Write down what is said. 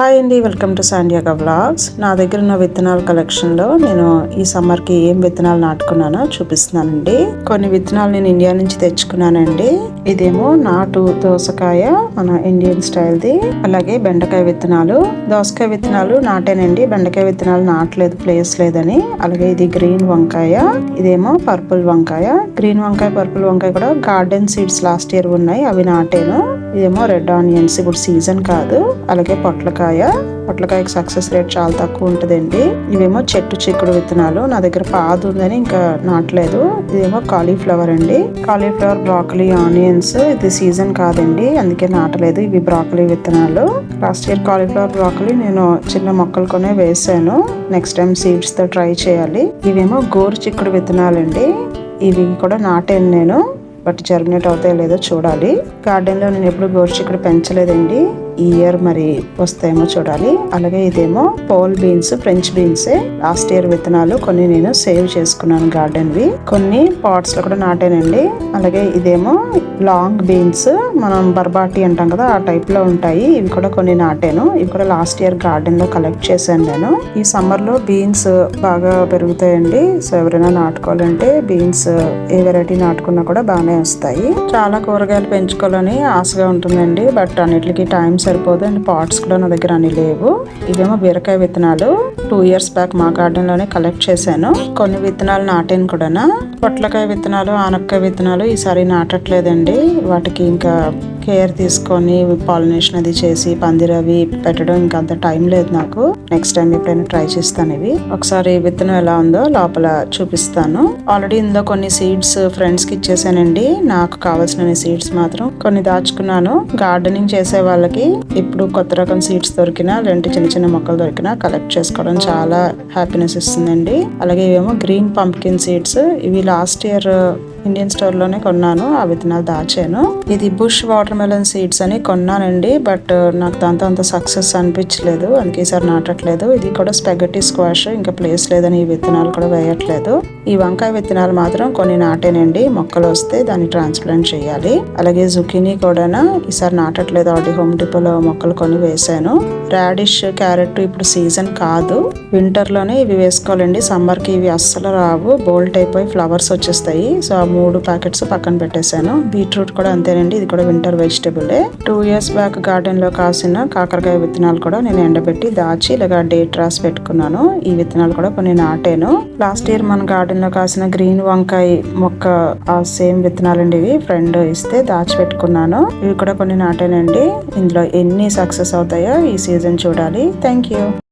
Hi అండి welcome to సాండియాగా vlogs నా దగ్గర ఉన్న విత్తనాల కలెక్షన్లో నేను ఈ సమ్మర్కి ఏం విత్తనాలు నాటుకున్నానో చూపిస్తున్నానండి. కొన్ని విత్తనాలు నేను ఇండియా నుంచి తెచ్చుకున్నానండి. ఇదేమో నాటు దోసకాయ మన ఇండియన్ స్టైల్ది అలాగే బెండకాయ విత్తనాలు. దోసకాయ విత్తనాలు నాటేనండి. బెండకాయ విత్తనాలు నాటలేదు ప్లేస్ లేదని. అలాగే ఇది గ్రీన్ వంకాయ. ఇదేమో పర్పుల్ వంకాయ. గ్రీన్ వంకాయ పర్పుల్ వంకాయ కూడా గార్డెన్ సీడ్స్ లాస్ట్ ఇయర్ ఉన్నాయి. అవి నాటాను. ఇదేమో రెడ్ ఆనియన్స్. ఇప్పుడు సీజన్ కాదు. అలాగే పొట్లకాయ. పొట్లకాయకి సక్సెస్ రేట్ చాలా తక్కువ ఉంటుందండి. ఇవేమో చెట్టు చిక్కుడు విత్తనాలు. నా దగ్గర పాదు ఉందని ఇంకా నాటలేదు. ఇదేమో కాలీఫ్లవర్ అండి. Cauliflower broccoli onions. ఇది సీజన్ కాదండి. అందుకే నాటలేదు ఇవి బ్రాకలీ విత్తనాలు. లాస్ట్ ఇయర్ కాలీఫ్లవర్ బ్రాకలీ నేను చిన్న మొక్కలు కొనే వేసాను. నెక్స్ట్ టైం సీడ్స్తో ట్రై చేయాలి. ఇవేమో గోరు చిక్కుడు విత్తనాలండి. ఇవి కూడా నాటాను నేను. బట్ జర్మినేట్ అవుతాయో లేదో చూడాలి. గార్డెన్లో నేను ఎప్పుడు గోరుచిక్కుడు పెంచలేదండి. ఈ ఇయర్ మరి వస్తాయేమో చూడాలి. అలాగే ఇదేమో pole beans French beans last year విత్తనాలు కొన్ని నేను సేవ్ చేసుకున్నాను గార్డెన్ వి. కొన్ని పాట్స్లో కూడా నాటానండి. అలాగే ఇదేమో లాంగ్ బీన్స్ మనం బర్బాటి అంటాం కదా ఆ టైప్లో ఉంటాయి. ఇవి కూడా కొన్ని నాటాను. ఇవి కూడా లాస్ట్ ఇయర్ గార్డెన్లో కలెక్ట్ చేశాను నేను. ఈ సమ్మర్లో బీన్స్ బాగా పెరుగుతాయండి. సో ఎవరైనా నాటుకోవాలంటే బీన్స్ ఏ వెరైటీ నాటుకున్నా కూడా బాగానే వస్తాయి. చాలా కూరగాయలు పెంచుకోవాలని ఆశగా ఉంటుందండి. బట్ అన్నిటికీ టైమ్స్ సరిపోదు అండ్ పాట్స్ కూడా నా దగ్గర అన్ని లేవు. ఇవేమో బీరకాయ విత్తనాలు టూ ఇయర్స్ బ్యాక్ మా గార్డెన్లోనే కలెక్ట్ చేశాను. కొన్ని విత్తనాలు నాటాను కూడా పొట్లకాయ విత్తనాలు ఆనపకాయ విత్తనాలు ఈసారి నాటట్లేదండి. వాటికి ఇంకా కేర్ తీసుకొని పాలినేషన్ అది చేసి పందిరి అవి పెట్టడం ఇంకా అంత టైం లేదు నాకు. నెక్స్ట్ టైం ఎప్పుడైనా ట్రై చేస్తాను ఇవి. ఒకసారి విత్తనం ఎలా ఉందో లోపల చూపిస్తాను. ఆల్రెడీ ఇందులో కొన్ని సీడ్స్ ఫ్రెండ్స్కి ఇచ్చేసానండి. నాకు కావాల్సిన సీడ్స్ మాత్రం కొన్ని దాచుకున్నాను. గార్డెనింగ్ చేసే వాళ్ళకి ఇప్పుడు కొత్త రకం సీడ్స్ దొరికినా లేదంటే చిన్న చిన్న మొక్కలు దొరికినా కలెక్ట్ చేసుకోవడం చాలా హ్యాపీనెస్ ఇస్తుందండి. అలాగే ఇవేమో గ్రీన్ పంప్కిన్ సీడ్స్ ఇవి లాస్ట్ ఇయర్ ఇండియన్ స్టోర్లోనే కొన్నాను ఆ విత్తనాలు దాచాను. ఇది బుష్ వాటర్ మెలన్ సీడ్స్ అని కొన్నానండి బట్ uh, నాకు దాంతో అంత సక్సెస్ అనిపించలేదు. అందుకే ఈసారి నాటట్లేదు. ఇది కూడా స్పెగటీ స్క్వాష్ ఇంకా ప్లేస్ లేదని ఈ విత్తనాలు కూడా వేయట్లేదు. ఈ వంకాయ విత్తనాలు మాత్రం కొన్ని నాటేనండి. మొక్కలు వస్తే దాన్ని ట్రాన్స్ప్లాంట్ చేయాలి. అలాగే జుకీనీ కూడా ఈసారి నాటట్లేదు. ఆల్రెడీ హోమ్ డిపోలో మొక్కలు కొన్ని వేసాను రాడిష్ క్యారెట్ ఇప్పుడు సీజన్ కాదు. వింటర్లోనే ఇవి వేసుకోవాలండి. సమ్మర్కి ఇవి అస్సలు రావు. బోల్ట్ అయిపోయి ఫ్లవర్స్ వచ్చేస్తాయి. సో మూడు ప్యాకెట్స్ పక్కన పెట్టేశాను. బీట్రూట్ కూడా అంతేనండి ఇది కూడా వింటర్ వెజిటబులే. టూ ఇయర్స్ బ్యాక్ గార్డెన్లో కాసిన కాకరకాయ విత్తనాలు కూడా నేను ఎండబెట్టి దాచి ఇలాగా డేట్ రాసి పెట్టుకున్నాను. ఈ విత్తనాలు కూడా కొన్ని నాటాను. లాస్ట్ ఇయర్ మన గార్డెన్లో కాసిన గ్రీన్ వంకాయ మొక్క ఆ సేమ్ విత్తనాలండి ఇవి. ఫ్రెండ్ ఇస్తే దాచి పెట్టుకున్నాను. ఇవి కూడా కొన్ని నాటానండి. ఇందులో ఎన్ని సక్సెస్ అవుతాయో ఈ సీజన్ చూడాలి. Thank you